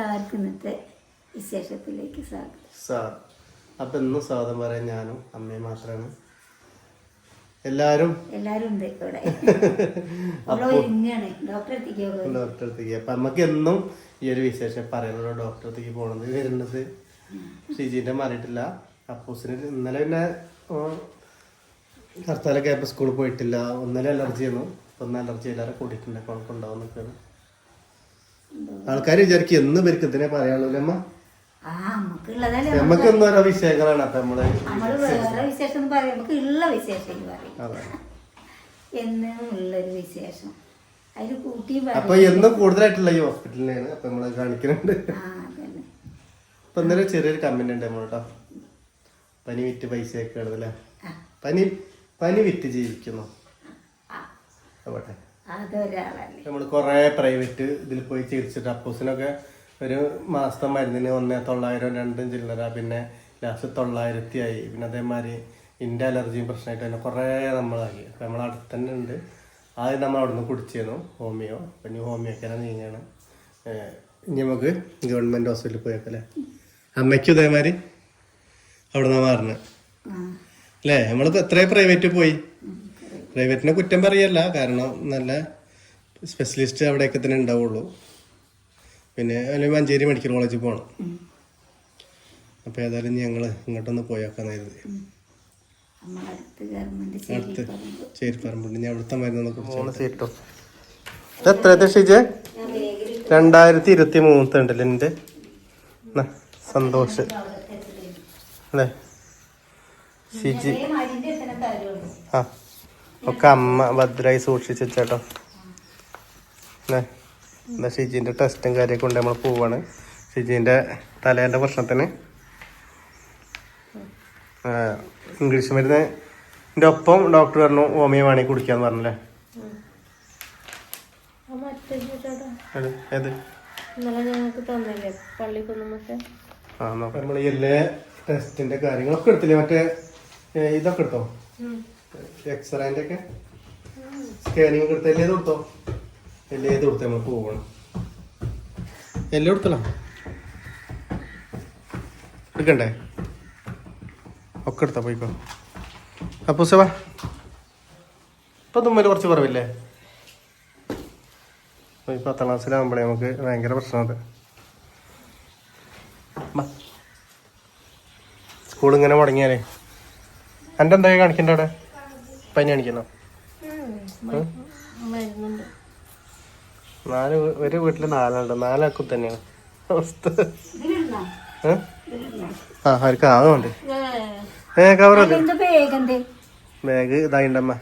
എല്ലാവർക്കും ഇന്നത്തെ വിശേഷത്തിലേക്ക് സ്വാഗതം. സാർ അപ്പൊ ഇന്ന് സ്വാഗതം പറയാൻ ഞാനും അമ്മയും മാത്രമാണ് എല്ലാരും? എല്ലാരും ഉണ്ട് ഇവിടെ. നമ്മൾ ഒരുങ്ങാണ്. ഡോക്ടറെ അടുത്തേക്ക് പോകും ഡോക്ടറെ അടുത്തേക്ക്. അപ്പൊ നമുക്ക് എന്നും ഈ ഒരു വിശേഷം പറയുന്നത് ഡോക്ടർ അടുത്തേക്ക് പോണത് വരുന്നത് ഷിജിന്റെ മാറിയിട്ടില്ല അപ്പൂസിന് ഇന്നലെ പിന്നെ ഹർത്താലൊക്കെ ആയപ്പോ സ്കൂളിൽ പോയിട്ടില്ല. ഒന്നലെ അലർജി ആയിരുന്നു ഒന്ന് അലർജി എല്ലാവരും കൂടിയിട്ടുണ്ട്. കുഴപ്പമുണ്ടാവും നിൽക്കുന്നത് ആൾക്കാർ വിചാരിക്കും എന്ന് ഇതിനെ പറയാനുള്ളൂ അമ്മ. നമുക്ക് എന്നും ഓരോ വിഷയങ്ങളാണ് അപ്പൊ നമ്മൾ വേറെ വിശേഷം പറയും നമുക്ക് ഉള്ള വിശേഷം പറയും. എന്നും ഉള്ളൊരു വിശേഷം. അതിൽ കൂട്ടി അപ്പൊ എന്നും കൂടുതലായിട്ടുള്ള ഈ ഹോസ്പിറ്റലിനെയാണ് അപ്പൊ നമ്മൾ കാണിക്കുന്നുണ്ട് അപ്പൊ ഇന്നലെ ചെറിയൊരു കമന്റ് ഉണ്ട് നമ്മളോട്ടോ പനി വിറ്റ് പൈസ ഒക്കെ അല്ലേ? ആ. പനി പനി വിറ്റ് ജീവിക്കുന്നു. അവിടെ അതൊരാളല്ലേ. നമ്മൾ കുറെ പ്രൈവറ്റ് ഇതിൽ പോയി ചികിത്സിച്ചിട്ട് അപ്പൂസിനൊക്കെ ഒരു മാസത്തെ മരുന്നിന് ഒന്നേ തൊള്ളായിരം രണ്ടും ചില്ലറ പിന്നെ ലാസ്റ്റ് തൊള്ളായിരത്തി ആയി പിന്നെ അതേമാതിരി ഇന്റെ അലർജിയും പ്രശ്നമായിട്ട് തന്നെ കുറേ നമ്മളായി. അപ്പം നമ്മൾ അടുത്ത് തന്നെ ഉണ്ട് ആദ്യം നമ്മൾ അവിടെ നിന്ന് കുടിച്ചിരുന്നു ഹോമിയോ പിന്നെ ഹോമിയോക്കാണ് നീങ്ങാണ്. ഇനി നമുക്ക് ഗവൺമെന്റ് ഹോസ്പിറ്റലിൽ പോയേക്കല്ലേ? അമ്മയ്ക്കും ഇതേമാതിരി അവിടെ നിന്നാണ് മാറിന് അല്ലേ? നമ്മളിപ്പോൾ എത്ര പ്രൈവറ്റ് പോയി. പ്രൈവറ്റിനെ കുറ്റം പറയല്ല. കാരണം നല്ല സ്പെഷ്യലിസ്റ്റ് അവിടെയൊക്കെ തന്നെ ഉണ്ടാവുള്ളൂ. പിന്നെ അല്ലെങ്കിൽ മഞ്ചേരി മെഡിക്കൽ കോളേജിൽ പോകണം അപ്പോൾ ഏതായാലും ഞങ്ങൾ ഇങ്ങോട്ടൊന്ന് പോയേക്കാന്ന് കരുതി. നമ്മളടുത്ത് ഗവൺമെന്റ് അടുത്ത് ശരി ചേരിപ്പറമ്പുണ്ട്. ഞാൻ അവിടുത്തെ മരുന്നൊന്ന് കുറിച്ചോ എത്ര ഷിജ? രണ്ടായിരത്തി ഇരുപത്തി മൂന്നുണ്ടല്ലേ എന്റെ സന്തോഷ്. അല്ലേ? ഷിജി. ആ. ഒക്കെ അമ്മ ഭദ്രായി സൂക്ഷിച്ച് വെച്ചാട്ടോ. അല്ലേ ഷിജീന്റെ ടെസ്റ്റും കാര്യമൊക്കെ ഉണ്ട്. നമ്മൾ പോവാണ്. ഷിജീന്റെ തലേന്റെ പ്രശ്നത്തിന് ഇംഗ്ലീഷ് ഇംഗ്ലീഷ് മരുന്നിന്റെ ഒപ്പം ഡോക്ടർ പറഞ്ഞു ഹോമിയോ വേണമെങ്കിൽ കുടിക്കാന്ന് പറഞ്ഞല്ലേ? ഏത്? ആ നമ്മൾ എല്ലാ ടെസ്റ്റിന്റെ കാര്യങ്ങളൊക്കെ എടുത്തില്ലേ? മറ്റേ ഇതൊക്കെ എടുത്തോ? എക്സ്റേന്റെ ഒക്കെ സ്കാനിങ് കൊടുത്ത? എല്ലേത് കൊടുത്തോ എല്ലേത് കൊടുത്തോ നമ്മൾ പോകണം എല്ലാം എടുത്തല്ലോ എടുക്കണ്ടേ? ഒക്കെ എടുത്താ പോയിക്കോ. അപ്പോ സെവാ ഇപ്പൊ തുമ്മൽ കുറച്ച് കുറവില്ലേ? അപ്പോൾ ഈ പത്താം ക്ലാസ്സിലാകുമ്പോഴേ നമുക്ക് ഭയങ്കര പ്രശ്നമുണ്ട് സ്കൂൾ ഇങ്ങനെ മുടങ്ങിയാലേ. എന്റെ എന്താ കാണിക്കണ്ട അവിടെ? പനി കാണിക്കണോ നാല് ഒരു വീട്ടിൽ നാലുണ്ട് നാലാക്കും തന്നെയാണ്. അവസ്ഥ? ആ അവർക്ക് ആകുന്നുണ്ട് ഏ. കവർ ബാഗ് ഇതായിണ്ടമ്മ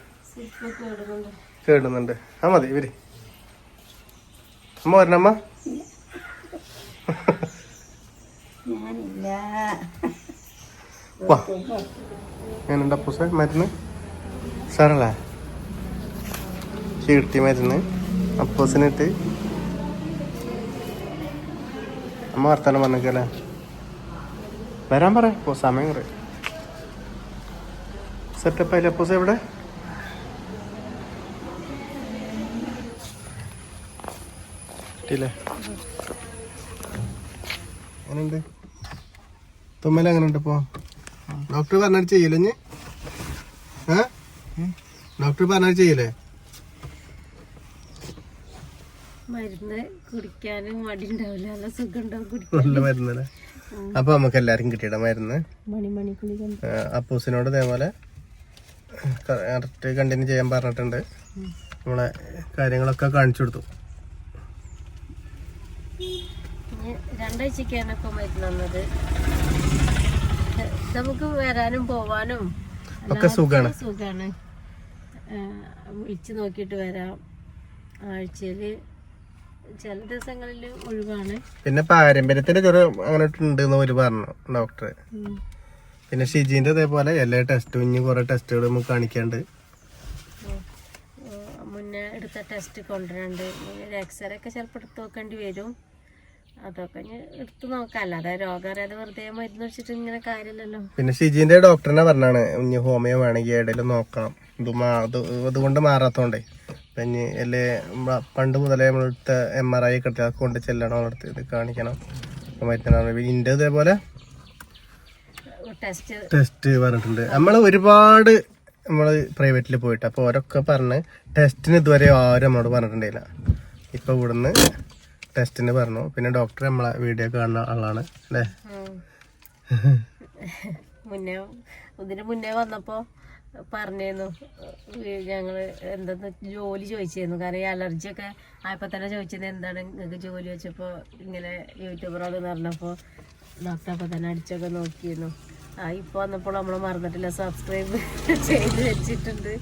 കേടുന്നുണ്ട്. ആ മതി ഇവർ. അമ്മ വരണമ്മ ഞാനില്ല. വാ. ഞാനുണ്ട് അപ്പൂസ മരുന്ന്? സാറല്ലേ? ചീർത്തി മരുന്ന് അപ്പോസിനിട്ട്. അമ്മ വർത്താനം പറഞ്ഞേക്കല്ലേ വരാൻ പറ ഇപ്പോൾ സമയം കുറേ. സെറ്റപ്പ് ആയില്ലേ? അപ്പോസ് എവിടെ കിട്ടിയില്ലേ എങ്ങനെയുണ്ട്? തുമ്മല ഉണ്ട് ഇപ്പോ? ഡോക്ടർ പറഞ്ഞിട്ട് ചെയ്യില്ലേ ഏ? ഡോക്ടർ പറഞ്ഞാൽ ചെയ്യില്ലേ? മരുന്ന് കുടിക്കാനും മടി ഉണ്ടാവില്ല. നല്ല സുഖം ഉണ്ടാവും കുടിക്കാൻ നല്ല മരുന്നല്ലേ അപ്പൊ നമുക്ക് എല്ലാരും കിട്ടിയിട മരുന്ന്. അപ്പൂസിനോട് ഇതേപോലെ കറക്റ്റ് കണ്ടിന്യൂ ചെയ്യാൻ പറഞ്ഞിട്ടുണ്ട്. നമ്മളെ കാര്യങ്ങളൊക്കെ കാണിച്ചു കൊടുത്തു. രണ്ടാഴ്ചക്കാണ് ഇപ്പൊ മരുന്ന് തന്നത്. നമുക്ക് വരാനും പോവാനും ഒക്കെ സുഖാണ്. സുഖാണ്. വിളിച്ചു നോക്കിയിട്ട് വരാം. ആഴ്ചയിൽ ചില ദിവസങ്ങളിൽ ഒഴിവാണ്. പിന്നെ പാരമ്പര്യത്തിന്റെ ജ്വരം അങ്ങനെ ഉണ്ട് ഒരു പറഞ്ഞു ഡോക്ടർ. പിന്നെ ഷിജീന്റെ അതേപോലെ എല്ലാ ടെസ്റ്റും ഇനി കുറെ ടെസ്റ്റുകൾ നമുക്ക് കാണിക്കാണ്ട്. മുന്നേ എടുത്ത ടെസ്റ്റ് കൊണ്ടുവരാണ്ട്. എക്സ്റേ ഒക്കെ ചിലപ്പോൾ എടുത്ത് നോക്കേണ്ടി വരും. അതൊക്കെ എടുത്തു നോക്കാല്ല നോക്കാം. അല്ലാതെ രോഗം അറിയാതെ വെറുതെ മരുന്ന് വെച്ചിട്ട് ഇങ്ങനെ കാര്യമില്ലല്ലോ. പിന്നെ ഷിജിന്റെ ഡോക്ടറിനെ പറഞ്ഞാണ് ഇനി ഹോമിയോ വേണമെങ്കിൽ എവിടെയെങ്കിലും നോക്കണം. ഇത് മാ ഇത് മാറാത്തോണ്ടേ. പിന്നെ അല്ലേ പണ്ട് മുതലേ നമ്മളെടുത്ത എം ആർ ഐ ഒക്കെ എടുത്ത് കൊണ്ട് ചെല്ലണം നമ്മളടുത്ത് ഇത് കാണിക്കണം. മരുന്നാണ് ഇന്റെ ഇതേപോലെ ടെസ്റ്റ് ടെസ്റ്റ് പറഞ്ഞിട്ടുണ്ട്. നമ്മൾ ഒരുപാട് നമ്മൾ പ്രൈവറ്റിൽ പോയിട്ട് അപ്പോൾ ഓരൊക്കെ പറഞ്ഞ് ടെസ്റ്റിന് ഇതുവരെ ആരും നമ്മളോട് പറഞ്ഞിട്ടുണ്ടായില്ല. ഇപ്പോൾ ഇവിടുന്ന് ടെസ്റ്റിന് പറഞ്ഞു. പിന്നെ ഡോക്ടർ നമ്മളെ വീഡിയോ കാണുന്ന ആളാണ്. അല്ലേ? മുന്നേ ഇതിന് മുന്നേ വന്നപ്പോ പറഞ്ഞിരുന്നു ഞങ്ങൾ എന്തെന്ന് ജോലി ചോദിച്ചിരുന്നു. കാരണം ഈ അലർജി ഒക്കെ ആയപ്പോ തന്നെ ചോദിച്ചത് എന്താണ് നിങ്ങൾക്ക് ജോലി വെച്ചപ്പോ ഇങ്ങനെ യൂട്യൂബറോട് പറഞ്ഞപ്പോ ഡോക്ടർ അപ്പൊ തന്നെ അടിച്ചൊക്കെ നോക്കിയിരുന്നു. ആ ഇപ്പൊ വന്നപ്പോൾ നമ്മൾ മറന്നിട്ടില്ല. സബ്സ്ക്രൈബ് ചെയ്ത് വെച്ചിട്ടുണ്ട്.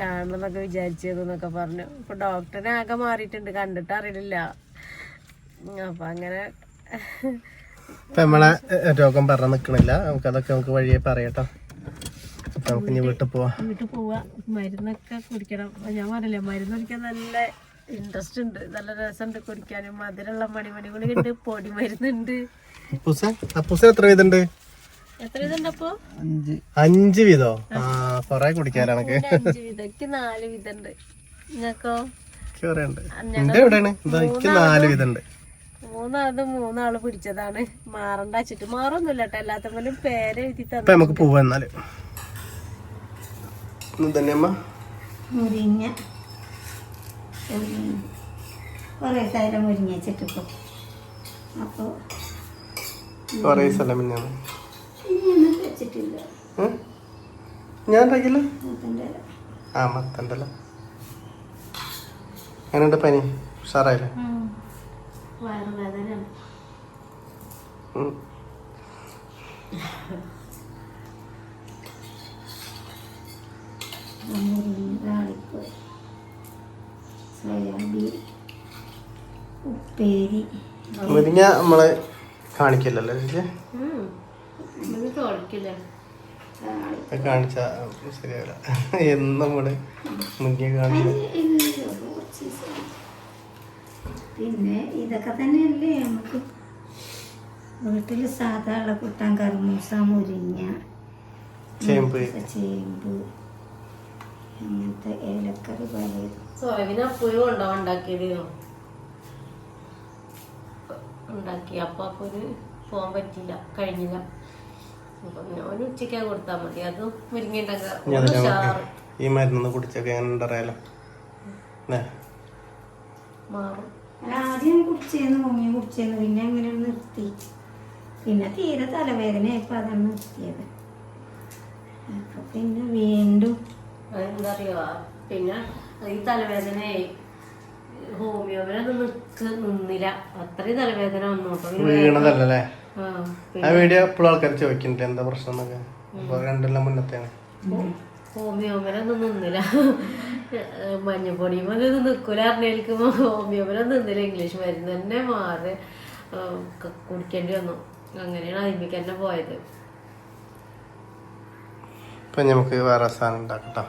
കാണണം എന്നൊക്കെ വിചാരിച്ചതെന്നൊക്കെ പറഞ്ഞു. ഇപ്പൊ ഡോക്ടറിനെ ആകെ മാറിയിട്ടുണ്ട്. കണ്ടിട്ട് അറിയില്ല. അപ്പൊ അങ്ങനെ ഇപ്പം നമ്മളെ ഏ, രോഗം പറഞ്ഞ നിൽക്കണില്ല നമുക്ക് അതൊക്കെ നമുക്ക് വഴിയെ പറയട്ടോ. അപ്പം നമുക്ക് ഇനി വീട്ടിൽ പോവാം. വീട്ടിൽ പോവാ. മരുന്നൊക്കെ കുടിക്കണം. ഞാൻ പറഞ്ഞില്ലേ മരുന്ന് കുടിക്കാൻ നല്ല ഇൻട്രസ്റ്റ് ഉണ്ട്. നല്ല രസമുണ്ട് കുടിക്കാനും. മധുരമുള്ള മണിമണികളി ഉണ്ട്. പൊടി മരുന്നുണ്ട്. എത്ര വീതുണ്ട് അഞ്ച്. വീതോ? ആ കൊറേ കുടിക്കാനാണ് എനിക്ക് നാല് വീതണ്ട് എനിക്ക് നാല് വീതമുണ്ട്. മൂന്നാളത് മൂന്നാൾ പിടിച്ചതാണ്. മാറണ്ട വെച്ചിട്ട്. മാറൊന്നുമില്ല കേട്ടോ എല്ലാത്തമ്മലും പേര് എഴുതി അപ്പൊ തന്നു നമുക്ക് പോവാ എന്നാൽ. മുരിങ്ങ. കുറേ സ്ഥലം മുരിങ്ങ വെച്ചിട്ടിപ്പോൾ അപ്പോൾ കൊറേ സ്ഥലം ഇനിയൊന്നും വെച്ചിട്ടില്ല. ഞാൻ ഉണ്ടാക്കില്ല ആ മത്തണ്ടല്ലോ എങ്ങനെയുണ്ട് പനി? ഉഷാറായില്ലേ? വയറുവേദന. മുരിങ്ങ താളിപ്പ് സോയാബീൻ ഉപ്പേരി. മുരിങ്ങ നമ്മൾ കാണിക്കില്ലല്ലോ കാണിച്ച ശരിയാവില്ല. എന്ന് നമ്മൾ മുരിങ്ങ കാണില്ല പിന്നെ ഇതൊക്കെ തന്നെയല്ലേ നമുക്ക് വീട്ടിൽ സാധാ ഉള്ള കുട്ടൻ കറുമൂസ മുരിങ്ങ ചേമ്പ്. ചേമ്പ് അങ്ങനത്തെ ഏലക്കറി സോയാബീൻ ഉണ്ടാക്കി. അപ്പൊ അപ്പൊരു പോകാൻ പറ്റില്ല കഴിഞ്ഞില്ല. ഉച്ചയ്ക്ക് കൊടുത്താൽ മതി. അത് മുരിങ്ങ ഈ മരുന്ന് കുടിച്ചൊക്കെ എങ്ങനെ ഉണ്ടറിയാലോ. മാറും. അല്ല, ആദ്യം കുടിച്ചേന്ന് മുങ്ങിയും കുടിച്ചേന്ന് പിന്നെ അങ്ങനെ നിർത്തി. പിന്നെ തീരെ തലവേദന ഇപ്പൊ അതാണ് നിർത്തിയത്. അപ്പൊ പിന്നെ വീണ്ടും എന്താ അറിയോ പിന്നെ ഈ തലവേദന ഹോമിയോപതി നിക്ക് നിന്നില്ല. അത്രയും തലവേദന വന്നോട്ടോ വീണതല്ലേ ആ, വീഡിയോ എപ്പോഴും ആൾക്കാർ ചോദിക്കുന്നുണ്ട് എന്താ പ്രശ്നം എന്നൊക്കെ? അപ്പൊ രണ്ടെല്ലാം മുന്നത്തെയാണ് ഹോമിയോപതി ഒന്നും നിന്നില്ല മഞ്ഞപ്പൊടി മതി നിൽക്കൂല അറിഞ്ഞേൽക്കുമ്പോൾ ഹോമിയോപതി ഒന്നും നിന്നില്ല. ഇംഗ്ലീഷ് മരുന്ന് തന്നെ മാറി കുടിക്കേണ്ടി വന്നു. അങ്ങനെയാണ് അതിമിക്ക് തന്നെ പോയത്. ഇപ്പൊ നമുക്ക് വേറെ സാധനം ഉണ്ടാക്കട്ടോ.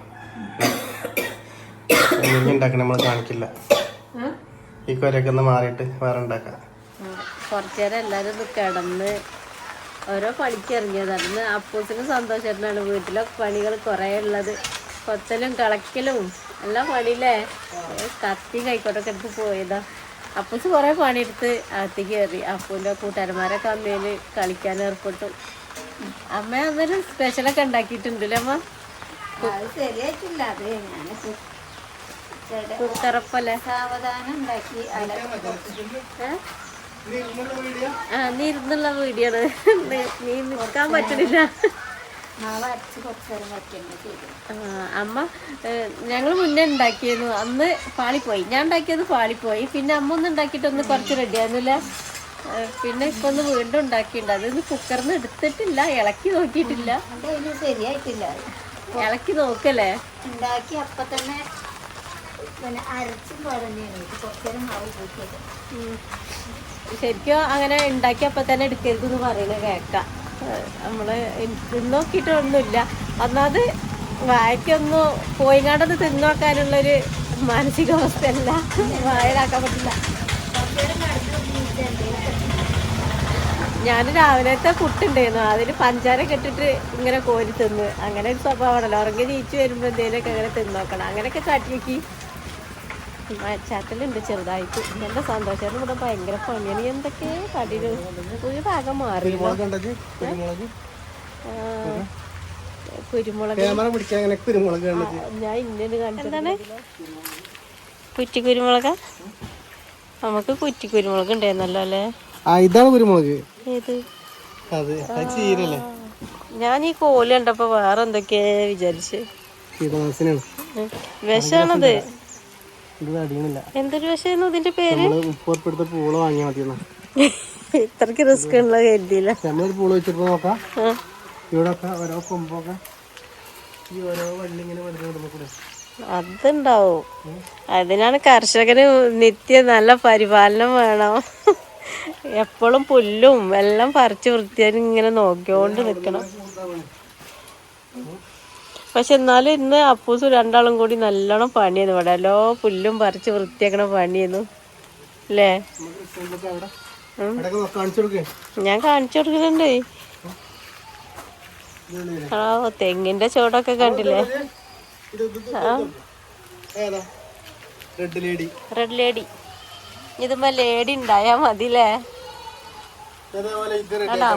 ഉണ്ടാക്കണ നമ്മൾ കാണിക്കില്ല. ഈ കൊരക്കൊന്ന് മാറിയിട്ട് വേറെ ഉണ്ടാക്കാം. കുറച്ചേരം എല്ലാരും ഒന്ന് കിടന്ന് ഓരോ പണിക്ക് ഇറങ്ങിയതാണ് ഇന്ന് അപ്പൂസിന് സന്തോഷമായിട്ടാണ് വീട്ടിലെ പണികൾ കുറേ ഉള്ളത്. കൊത്തലും കളക്കലും എല്ലാം പണിയില്ലേ? കത്തി കൈക്കോട്ടൊക്കെ എടുത്ത് പോയതാ. അപ്പൂസ് കുറേ പണിയെടുത്ത് അകത്തേക്ക് കയറി. അപ്പൂന്റെ കൂട്ടുകാരന്മാരൊക്കെ അമ്മയിൽ കളിക്കാൻ ഏർപ്പെട്ടു. അമ്മ അന്നേരം സ്പെഷ്യലൊക്കെ ഉണ്ടാക്കിയിട്ടുണ്ടല്ലേ അമ്മ? ശരിയായിട്ടില്ല. അത് ഞാൻ കുക്കറപ്പല്ലേ സാവധാനം ഉണ്ടാക്കി? ആ നീ ഇരുന്നുള്ള വീഡിയോ ആണ് നീ നിൽക്കാൻ പറ്റുന്നില്ല. അമ്മ ഞങ്ങൾ മുന്നേ ഉണ്ടാക്കിയിരുന്നു. അന്ന് പാളിപ്പോയി. ഞാൻ ഉണ്ടാക്കിയത് പാളിപ്പോയി. പിന്നെ അമ്മ ഒന്ന് ഉണ്ടാക്കിയിട്ട് ഒന്ന് കുറച്ച് റെഡി ആയിരുന്നില്ല. പിന്നെ ഇപ്പൊ ഒന്ന് വീണ്ടും ഉണ്ടാക്കിയിട്ടുണ്ട്. അതൊന്ന് കുക്കറിന്ന് എടുത്തിട്ടില്ല. ഇളക്കി നോക്കിയിട്ടില്ല. ശരിയായിട്ടില്ല. ഇളക്കി നോക്കല്ലേ? ഉണ്ടാക്കി അപ്പൊ തന്നെ അരച്ചും പറഞ്ഞു കുറച്ചേരം മാവ് കൂട്ടിയത്. ശരിക്കും അങ്ങനെ ഉണ്ടാക്കിയപ്പോ തന്നെ എടുക്കരുത് എന്ന് പറയുന്നത് കേക്കാം നമ്മൾ ഇത് നോക്കിയിട്ടൊന്നുമില്ല. ഒന്നാമത് വായക്കൊന്നും പോയിങ്ങാണ്ടൊന്ന് തിന്നോക്കാനുള്ളൊരു മാനസികാവസ്ഥയല്ല. വായലാക്കാൻ പറ്റില്ല. ഞാൻ രാവിലത്തെ പുട്ടുണ്ടായിരുന്നു. അതിൽ പഞ്ചാര കെട്ടിട്ട് ഇങ്ങനെ കോരി തിന്ന്. അങ്ങനെ ഒരു സ്വഭാവമാണല്ലോ. ഉറങ്ങി നീച്ച് വരുമ്പോൾ എന്തെങ്കിലുമൊക്കെ അങ്ങനെ തിന്നോക്കണം അങ്ങനെയൊക്കെ കാട്ടി നോക്കി മഴച്ചാറ്റലുണ്ട് ചെറുതായിട്ട്. നല്ല സന്തോഷം ഇവിടെ ഭയങ്കര പണിയാണ് എന്തൊക്കെ കടിയിൽ ഒരു ഭാഗം മാറി കുരുമുളക് ഞാൻ ഇന്നത് കണ്ടതാണ് കുറ്റി കുരുമുളക? നമുക്ക് കുറ്റി കുരുമുളക് ഉണ്ടായിരുന്നല്ലോ അല്ലേ? ആ ഇതാണ് കുരുമുളക്. ഏത്? ചീരല്ലേ? ഞാൻ ഈ കോൽ കണ്ടപ്പോ വേറെ എന്തൊക്കെയാ വിചാരിച്ച് വിഷാണത്. ഇത് അടിയണില്ല എന്തൊരു ഇതിന്റെ പേര്? നമ്മൾ മുപ്പുറപ്പെടുത്ത പൂൾ വാങ്ങിയാൽ മതിയെന്നാ. ഇത്രക്ക് റിസ്ക് ഉള്ള കരുതിയില്ല. നമ്മളൊരു പൂൾ വെച്ചിട്ട് നോക്കാം. ആ. ഇവിടെ ഒക്കെ ഓരോ കൊമ്പൊക്കെ ഈ ഓരോ വള്ളി ഇങ്ങനെ വെറുതെ അതുണ്ടാവും. അതിനാണ് കർഷകന് നിത്യം നല്ല പരിപാലനം വേണം. എപ്പോഴും പുല്ലും എല്ലാം പറിച്ച് വൃത്തിയായി ഇങ്ങനെ നോക്കിയോണ്ട് നിൽക്കണം പക്ഷെ എന്നാലും ഇന്ന് അപ്പൂസും രണ്ടാളും കൂടി നല്ലോണം പണിയായിരുന്നു. ഇവിടെ എല്ലോ പുല്ലും പറിച്ച് വൃത്തിയാക്കണ പണിയെന്നു അല്ലേ? ഞാൻ കാണിച്ചു കൊടുക്കുന്നുണ്ട്. ഓ തെങ്ങിന്റെ ചോടൊക്കെ കണ്ടില്ലേ? റെഡ് ലേഡി റെഡ് ലേഡി ഇതുമ്പോ ലേഡി ഉണ്ടായാ മതില്ലേ?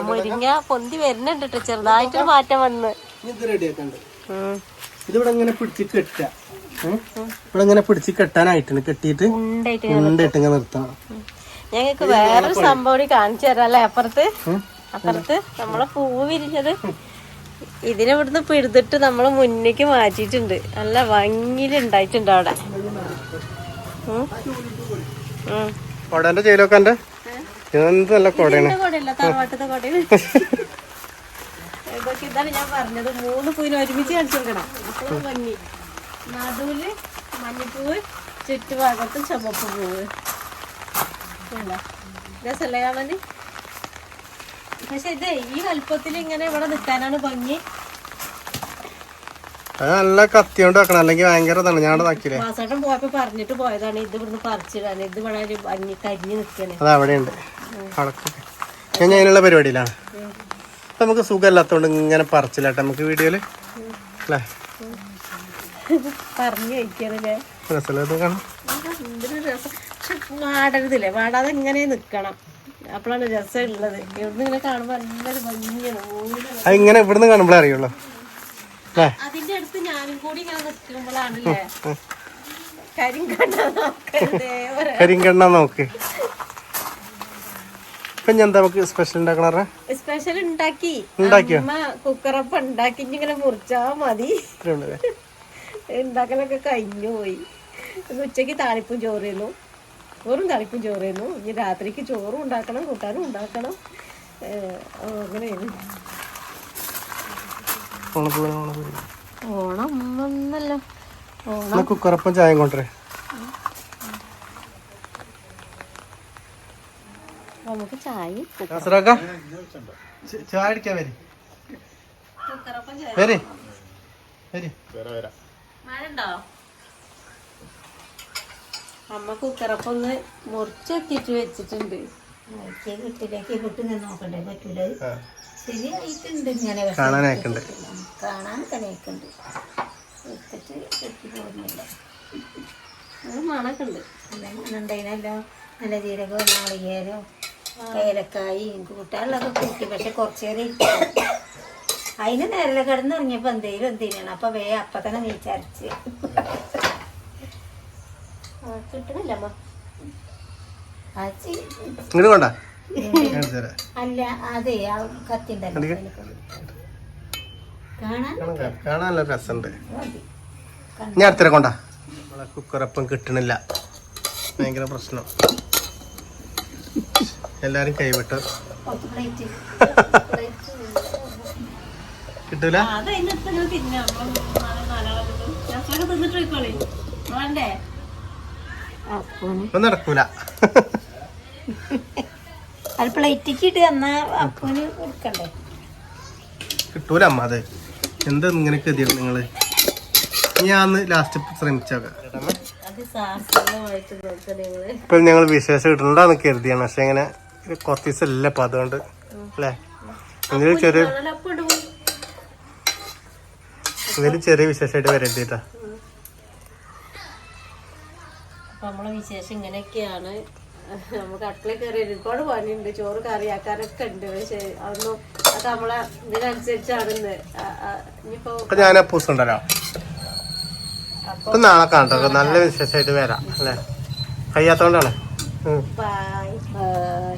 മുരിങ്ങ പൊന്തി വരുന്നുണ്ട് ട്ടോ ചെറുതായിട്ട് മാറ്റം വന്ന്. ഇത് റെഡി ആക്കണ്ട് ഉം. ഇതിവിടെ ഇങ്ങനെ പിടിച്ച് കെട്ട. ഇവിടെ ഇങ്ങനെ പിടിച്ച് കെട്ടാനായിട്ടാണ് കെട്ടിയിട്ട് ഉണ്ടായിട്ട് ഇങ്ങനെ നിർത്തണം. ഞങ്ങൾക്ക് വേറൊരു സംഭവം കൂടി കാണിച്ചു തരാല്ലേ അപ്പുറത്ത്. അപ്പുറത്ത് നമ്മളെ പൂവ് വിരിഞ്ഞത്. ഇതിനെ ഇവിടുന്ന് പിഴുതിട്ട് നമ്മൾ മുന്നേക്ക് മാറ്റിയിട്ടുണ്ട്. നല്ല ഭംഗിയിൽ ഉണ്ടായിട്ടുണ്ട് അവിടെ. കൊടേന്റെ ഉം. എന്ത് നല്ല കൊടയാണ് ഇതിന്റെ കൊടയല്ല തറവാട്ടത്തെ കൊടയാണ് ഇതൊക്കെ ഇതാണ് ഞാൻ പറഞ്ഞത്. മൂന്ന് പൂവിന് ഒരുമിച്ച് കളിച്ചു കൊടുക്കണം. അപ്പോഴും ഭംഗി. നടുവിൽ മഞ്ഞപ്പൂവ് ചുറ്റുഭാഗത്ത് ചുമപ്പ് പൂവ്. കണ്ടോ? രസല്ലേ കാണാന്? പക്ഷെ ഇത് ഈ വലുപ്പത്തിൽ ഇങ്ങനെ ഇവിടെ നിൽക്കാനാണ് ഭംഗി. അത് നല്ല കത്തി കൊണ്ട് വെക്കണം. അല്ലെങ്കിൽ ഭയങ്കര ഇതാണ്. ഞാൻ ഇതാക്കിയില്ലേ? പോയപ്പോ പറഞ്ഞിട്ട് പോയതാണ്. ഇത് ഇവിടുന്ന് പറിച്ചിടാൻ ഇത് ഇവിടെ ഒരു ഭംഗി കരിഞ്ഞ് നിൽക്കണേ അത് അവിടെയുണ്ട്. അടക്കൊക്കെ ഞാൻ അതിനുള്ള പരിപാടിയിലാണ്. നമുക്ക് സുഖമില്ലാത്തതുകൊണ്ട് ഇങ്ങനെ പറിച്ചില്ലാട്ടെ നമുക്ക് വീഡിയോയിൽ അല്ലേ? പറഞ്ഞു കഴിക്കണല്ലേ? രസമല്ലേ ഇത് കാണാം വാടരുതില്ലേ? വാടാതെ ഇങ്ങനെ നിക്കണം. അപ്പോഴാണ് രസം ഉള്ളത് ഇവിടുന്ന് ഇങ്ങനെ കാണുമ്പോ നല്ലൊരു ഭംഗിയാണ്. അത് ഇങ്ങനെ ഇവിടുന്ന് കാണുമ്പോഴേ അറിയുള്ളൂ. അതിന്റെ അടുത്ത് ഞാനും കൂടി ഇങ്ങനെ നിൽക്കുമ്പോഴാണല്ലേ കരിങ്കണ്ണ നോക്ക്. ഇപ്പൊ ഞാൻ നമുക്ക് സ്പെഷ്യൽ ഉണ്ടാക്കണറ സ്പെഷ്യൽ ഉണ്ടാക്കി. ഉണ്ടാക്കിയോ? കുക്കറപ്പം ഉണ്ടാക്കി ഇങ്ങനെ മുറിച്ചാ മതി. ഉണ്ടാക്കലൊക്കെ കഴിഞ്ഞു പോയി. ഉച്ചയ്ക്ക് താളിപ്പും ചോറ് ചെയ്യുന്നു ചോറും താളിപ്പും ചോറ് ഇനി രാത്രിക്ക് ചോറും ഉണ്ടാക്കണം കൂട്ടാനും ഉണ്ടാക്കണം. അങ്ങനെയാണ്. ഓണം വന്നല്ലോ ഓണം കുക്കറപ്പം ചായ കൊണ്ടുവരേ? നമുക്ക് ചായയും ചായ അടിക്കാൻ വരി. കുക്കറപ്പം വരി. വരി. മഴ ഉണ്ടോ അമ്മ കുക്കറപ്പം ഒന്ന് മുറിച്ചെത്തിയിട്ട് വെച്ചിട്ടുണ്ട്. വീട്ടിലേക്ക് കിട്ടുന്ന നോക്കണ്ടേ? പറ്റൂല. ശരിയായിട്ടുണ്ട് ഇങ്ങനെ കാണാൻ കണിയൊക്കെയുണ്ട് എടുത്തിട്ട് കെട്ടി പോകുന്നില്ല അത് മണക്കുണ്ട് ഉണ്ട്. ഉണ്ടായിരുന്നല്ലോ നല്ല ജീരകവും നാളികേരവും. ഏലക്കായും കൂട്ടാനുള്ളതൊക്കെ കൂട്ടി പക്ഷെ കുറച്ചേറെ. അതിന് നേരെ കിടന്നിറങ്ങിയപ്പോൾ എന്തേലും എന്തിനാണ്? അപ്പൊ വേ അപ്പ തന്നെ നീച്ചരച്ച്. കിട്ടണില്ല അല്ല അതെ ആ കത്തിണ്ടല്ലോ. കാണാൻ നല്ല രസമുണ്ട് ഞാൻ കൊണ്ടാ. നമ്മളെ കുക്കറപ്പം കിട്ടണില്ല. ഭയങ്കര പ്രശ്നം. എല്ലാരും കൈവിട്ട്. കിട്ടൂല? ഒന്നും നടക്കൂല. അത് പ്ലേറ്റിക്ക് ഇട്ട് തന്നാ അപ്പോന് കൊടുക്കണ്ടേ? കിട്ടൂല അമ്മ അതെ. എന്ത് ഇങ്ങനെ കതിയാണ് നിങ്ങൾ? ഞാൻ ലാസ്റ്റ് ശ്രമിച്ചോക്കാം. ഇപ്പൊ ഞങ്ങൾ വിശേഷം കിട്ടണ്ടാന്ന് കരുതിയാണ്. പക്ഷെ ഇങ്ങനെ കുറച്ച് ദിവസമല്ല അപ്പൊ അതുകൊണ്ട്. അല്ലേ? എന്തെങ്കിലും ചെറിയ എന്തെങ്കിലും ചെറിയ വിശേഷമായിട്ട് വരേണ്ടി നമ്മളെ വിശേഷം ഇങ്ങനെയൊക്കെയാണ്. നമുക്ക് അടുക്കള കയറി ഒരുപാട് പണിയുണ്ട്. ചോറ് കറിയാക്കാനൊക്കെ ഉണ്ട്. പക്ഷെ അതൊന്നും അത് നമ്മളെ ഇതിനനുസരിച്ചാണ് ഇന്ന്. ഇനിയിപ്പോ ഞാൻ അപ്പൂസ് ഉണ്ടല്ലോ അപ്പൊ നാളെ കാണട്ടോ. നല്ല വിശേഷമായിട്ട് വരാം. അല്ലേ? കഴിയാത്തോണ്ടാണ്. Bye bye